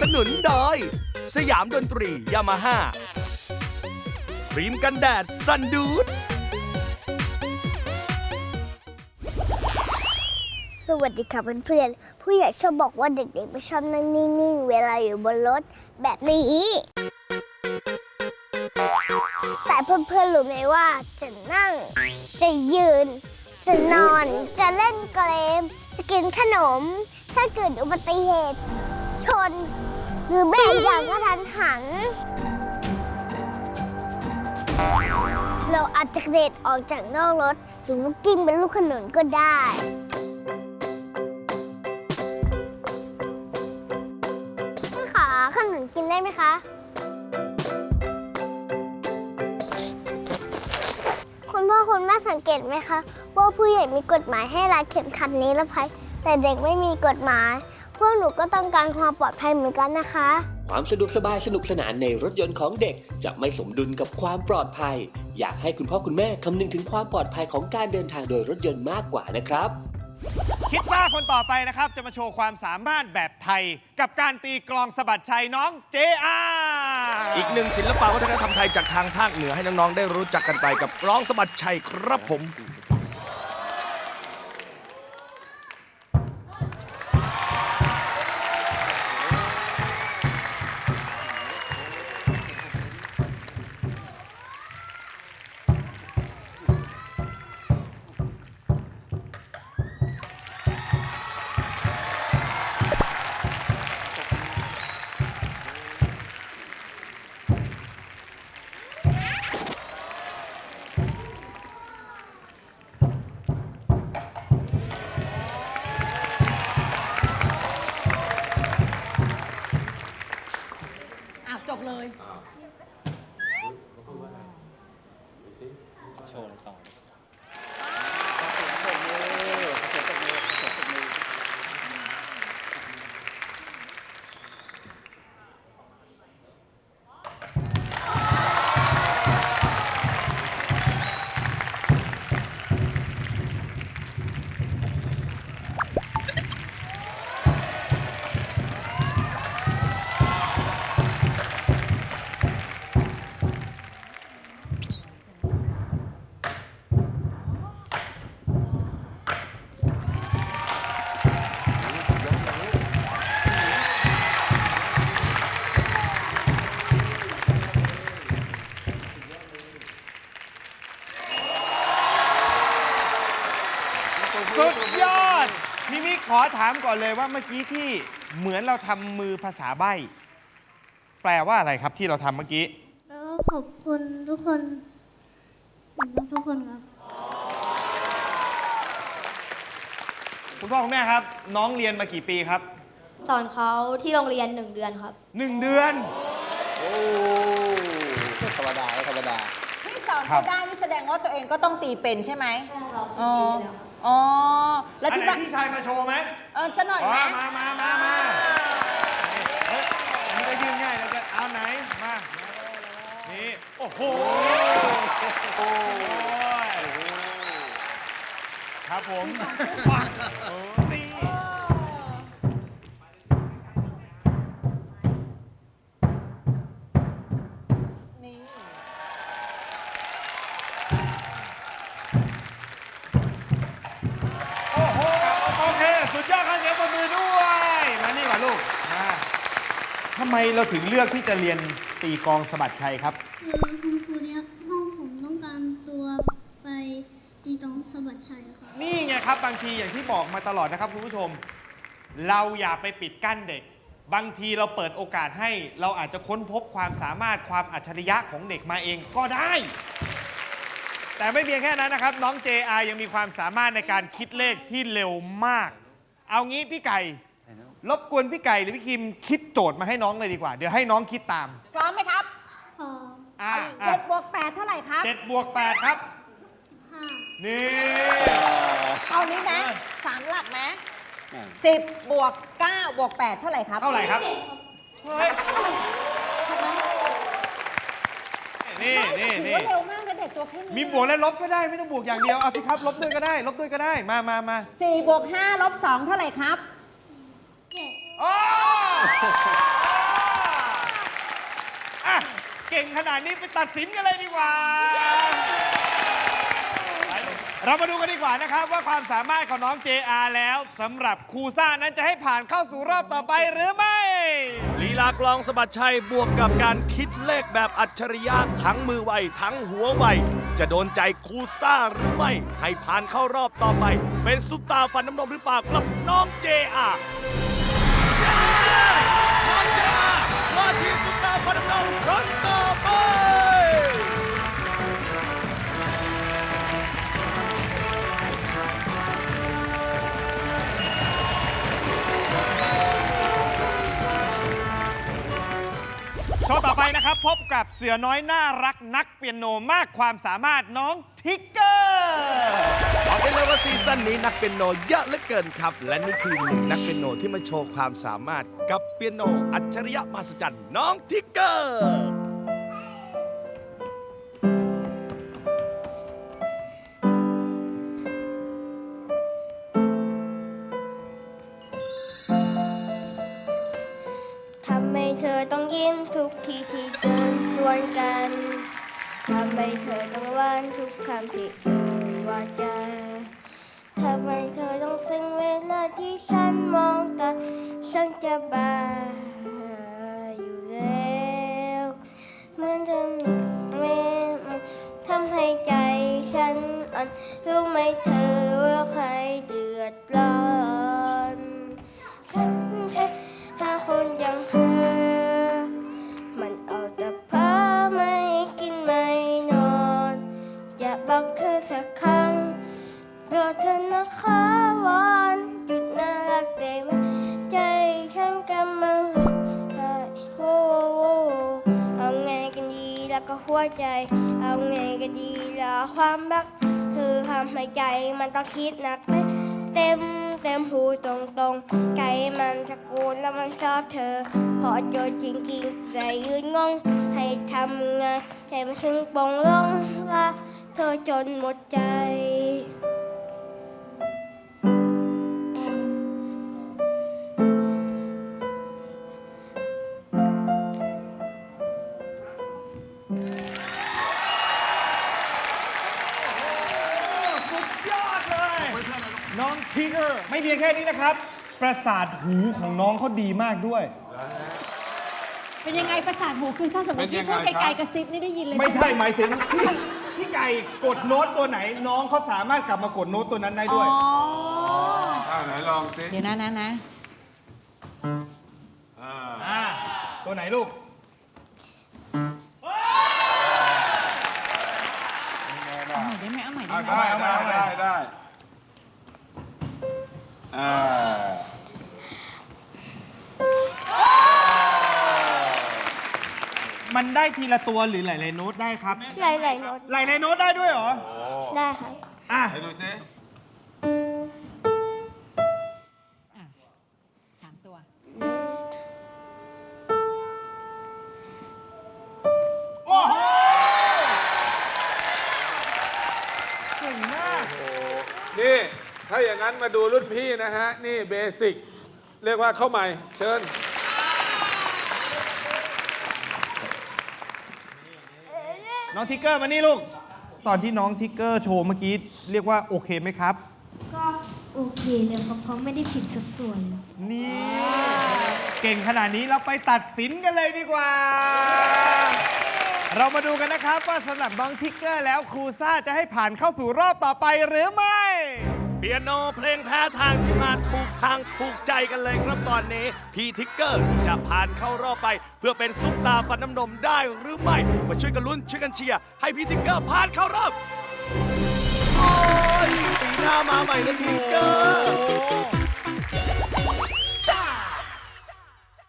สนุนโดย สยามดนตรียามาฮ่าครีมกันแดดซันดูด สวัสดีค่ะเพื่อนๆ ผู้ใหญ่ชอบบอกว่าเด็กๆไม่ชอบนั่งนิ่งๆ เวลาอยู่บนรถแบบนี้ แต่เพื่อนๆ รู้ไหมว่าจะนั่ง จะยืน จะนอน จะเล่นเกม จะกินขนม ถ้าเกิดอุบัติเหตุ ชน หรือเบรกอย่างกระทันหัน เราอาจจะเด็นออกจากนอกรถ หรือว่ากิ้งเป็นลูกขนุนก็ได้ พี่ขาขนมกินได้ไหมคะ คุณพ่อคุณแม่สังเกตไหมคะ ว่าผู้ใหญ่มีกฎหมายให้รัดเข็มขัดนิรภัย แต่เด็กไม่มีกฎหมาย พวกหนูก็ต้องการความปลอดภัยเหมือนกันนะคะ ความสะดวกสบายสนุกสนานในรถยนต์ของเด็ก จะไม่สมดุลกับความปลอดภัย อยากให้คุณพ่อคุณแม่คำนึงถึงความปลอดภัยของการเดินทางโดยรถยนต์มากกว่านะครับ คิดว่าคนต่อไปนะครับ จะมาโชว์ความสามารถแบบไทย กับการตีกลองสะบัดชัยน้องเจอาอีกหนึ่งศิลปะวัฒนธรรมไทยจากทางภาคเหนือให้น้อง ๆ ได้รู้จักกันไปกับร้องสะบัดชัยครับผม อ้าวจบเลยสุ ขอถามก่อนเลยว่าเมื่อกี้ที่เหมือนเราทำมือภาษาใบ้ แปลว่าอะไรครับที่เราทำเมื่อกี้ แล้วก็ขอบคุณทุกคนทุกคนครับ คุณพ่อคุณแม่ครับ น้องเรียนมากี่ปีครับ สอนเขาที่โรงเรียนหนึ่งเดือนครับ หนึ่งเดือนที่สอนครัเขาบ ได้นี่แสดงว่าตัวเองก็ต้องตีเป็นใช่ไหมใช่ครับอ๋อ อ๋อ แล้วอันที่ไหนบ้านพี่ชายมาโชว์ไหมเออสักหน่อยอ๋อไหมมามามามาเฮ้ยอันนี้ก็ยื่นง่ายเลยจะเอาไหน มา นี่ โอ้โหโอ้ยครับผมปัง ไมเราถึงเลือกที่จะเรียนตีกลองสะบัดชัยครับ คือคุณครูเนี่ยห้องผมต้องการตัวไปตีกลองสะบัดชัยค่ะ นี่ไงครับบางทีอย่างที่บอกมาตลอดนะครับคุณผู้ชม เราอย่าไปปิดกั้นเด็ก บางทีเราเปิดโอกาสให้ เราอาจจะค้นพบความสามารถความอัจฉริยะของเด็กมาเองก็ได้ แต่ไม่เพียงแค่นั้นนะครับ น้อง JR ยังมีความสามารถในการคิดเลขที่เร็วมาก เอางี้พี่ไก่ รบกวนพี่ไก่หรือพี่คิมคิดโจทย์มาให้น้องเลยดีกว่า เดี๋ยวให้น้องคิดตาม พร้อมไหมครับพออ่าเจ็ดบวกแปดเท่าไหร่ครับ เจ็ดบวกแปดครับ ห้านี่เอานี้นะสามหลักนะสิบบวกเก้าบวกแปดเท่าไหร่ครับเท่าไหร่ครับเฮ้ยนี่นี่ถือนี่ว่าเร็วมากนะเด็กตัวแค่นี้มีบวกและลบก็ได้ไม่ต้องบวกอย่างเดียวเอาสิครับลบด้วยก็ได้ ลบด้วยก็ได้มามามาสี่บวกห้าลบสองเท่าไหร่ครับ เจ็ดโอ้เก่งขนาดนี้ไปตัดสินกันเลยดีกว่า เรามาดูกันดีกว่านะครับ ว่าความสามารถของน้อง JR แล้วสำหรับครูซ่านั้นจะให้ผ่านเข้าสู่รอบต่อไปหรือไม่ ลีลากลองสะบัดชัยบวกกับการคิดเลขแบบอัจฉริยะทั้งมือไวทั้งหัวไว จะโดนใจครูซ่าหรือไม่ ให้ผ่านเข้ารอบต่อไป เป็นซุปตาฟันน้ำนมหรือเปล่ากับน้องเกับเสือน้อยน่ารักนักเปียโนมากความสามารถน้องทิกเกอร์บอกได้เลยว่าซีซั่นนี้นักเปียโนเยอะเหลือเกินครับ และนี่คือหนึ่งนักเปียโนที่มาโชว์ความสามารถกับเปียโนอัจฉริยะมหัศจรรย์น้องทิกเกอร์ำให้เธอต้องยิ้มทุกทีที่เดินสวนกันทำให้เธอต้องหวานทุกคำที่เอ่ยว่าจทำให้เธอต้องซึ้งเวลาที่ฉันมองตาฉันจะบา ใจ เอาไงก็ดีละความรัก เธอทำให้ใจมันต้องคิดหนักเต็มเต็มหูตรงตรงใจมันตะกูลแล้วมันชอบเธอ พอเจอจริงจริงใจยืนงง ให้ทำไงให้มันถึงปงลงว่าเธอจนหมดใจ ไม่เพียงแค่นี้นะครับ ประสาทหูของน้องเขาดีมากด้วย เป็นยังไงประสาทหูคือถ้าสมมติที่พูดไกลๆกระซิบนี่ได้ยินเลยไม่ใช่หมายถึงพี่พี่ไก่กดโน้ตตัวไหน น้องเขาสามารถกลับมากดโน้ตตัวนั้นได้อ๋ด้วยออ้าวไหนลองซิเดี๋ยวนะนะนะอ่าอ่า ตัวไหนลูก เอาใหม่ได้ไหมเอาใหม่ได้อ่าไหม ได้เอาใหม่ได้เอาใหม่ได้ได้ อ่ามันได้ทีละตัวหรือหลายๆโน้ตได้ครับ หลายๆโน้ตหลายๆโน้ตได้ด้วยเหรอ ได้ครับอะ ให้ดูซิอะสามตัว โอ้โหเก่งมาก นี่ ถ้าอย่างนั้นมาดูรุ่นพี่นะฮะ นี่เบสิก เรียกว่าเข้าใหม่ เชิญ น้องทิกเกอร์มานี่ลูก ตอนที่น้องทิกเกอร์โชว์เมื่อกี้ เรียกว่าโอเคไหมครับ ก็โอเคเลยครับเพราะไม่ได้ผิดสักตัวเลย นี่เก่งขนาดนี้เราไปตัดสินกันเลยดีกว่า เรามาดูกันนะครับว่าสำหรับน้องทิกเกอร์แล้วครูซ่าจะให้ผ่านเข้าสู่รอบต่อไปหรือไม่ เปียโนเพลงแพ้ทางที่มาถูกทางถูกใจกันเลยครับตอนนี้ พีทิกเกอร์จะผ่านเข้ารอบไป เพื่อเป็นซุปตาฟันน้ำนมได้หรือไม่ มาช่วยกันลุ้นช่วยกันเชียร์ให้พีทิกเกอร์ผ่านเข้ารอบ โอ้ยปีหน้ามาใหม่นะทิกเกอร์